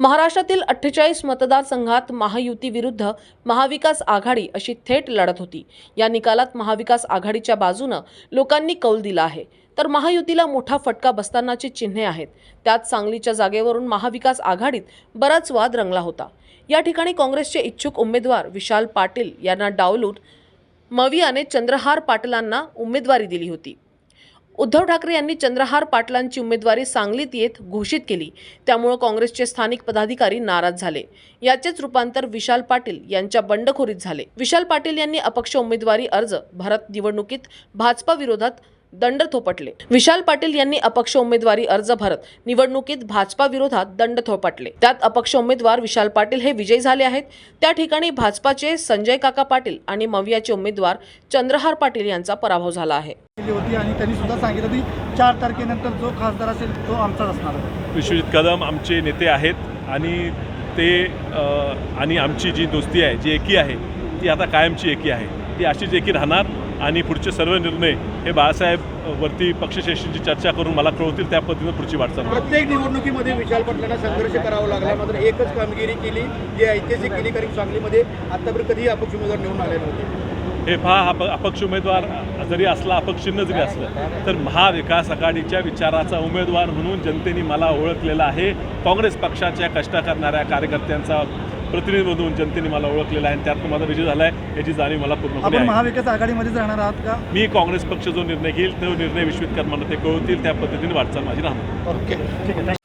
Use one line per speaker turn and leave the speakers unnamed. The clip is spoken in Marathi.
महाराष्ट्रातील अठ्ठेचाळीस मतदारसंघात महायुती विरुद्ध महाविकास आघाडी अशी थेट लढत होती. या निकालात महाविकास आघाडीच्या बाजूनं लोकांनी कौल दिला आहे. तर महायुतीला मोठा फटका बसतानाची चिन्हे आहेत. त्यात सांगलीच्या जागेवरून महाविकास आघाडीत बराच वाद रंगला होता. या ठिकाणी काँग्रेसचे इच्छुक उमेदवार विशाल पाटील यांना डावलून मवियाने चंद्रहार पाटलांना उमेदवारी दिली होती. उद्धव ठाकरे यांनी चंद्रहार पाटलांची उमेदवारी सांगलीत येत घोषित केली. त्यामुळं काँग्रेसचे स्थानिक पदाधिकारी नाराज झाले. याचेच रूपांतर विशाल पाटील यांच्या बंडखोरीत झाले. विशाल पाटील यांनी अपक्ष उमेदवारी अर्ज भरत निवडणुकीत भाजपा विरोधात दंड थोपटले. विशाल पाटील यांनी अपक्ष उमेदवारी अर्ज भरत निवडणुकीत भाजपा विरोधात दंड थोपटले. त्यात अपक्ष उमेदवार विशाल पाटील हे विजयी झाले आहेत. त्या ठिकाणी भाजपाचे संजय काका पाटील आणि मवियाचे उमेदवार चंद्रहार पाटील यांचा पराभव झाला आहे.
होती आणि त्यांनी सुद्धा सांगितलं की चार तारखेनंतर जो खासदार असेल तो आमचाच असणार आहे.
विश्वजित कदम आमचे नेते आहेत आणि ते आणि आमची जी दोस्ती आहे जी एकी आहे ती आता कायमची एकी आहे. ती अशीच एकी राहणार. आणि पुढचे सर्व निर्णय हे बाळासाहेब वरती पक्षश्रेष्ठींची चर्चा करून मला कळवतील त्या पद्धतीनं पुढची वाटचाल.
प्रत्येक निवडणुकीमध्ये विशाल पाटलांना संघर्ष करावा लागला. मात्र एकच कामगिरी केली जी ऐतिहासिक केली कारण सांगलीमध्ये आतापर्यंत कधीही अपक्ष उमेदवार निवडून आले नव्हते.
हे पहा हा प- अपक्ष उमेदवार जरी असला अपक्षिन्न जरी असलं तर महाविकास आघाडीच्या विचाराचा उमेदवार म्हणून जनतेने मला ओळखलेला आहे. काँग्रेस पक्षाच्या कष्ट करणाऱ्या कार्यकर्त्यांचा प्रतिनिधी म्हणून जनतेने मला ओळखलेला आहे आणि त्यात माझा विजय झाला आहे याची जाणीव मला पूर्णपणे
आपण महाविकास आघाडीमध्येच राहणार आहात का?
मी काँग्रेस पक्ष जो निर्णय घेईल तो निर्णय विश्वित कर्मानं ते कळवतील त्या पद्धतीने वाटचाल माझी राहणार.
ओके. ठीक आहे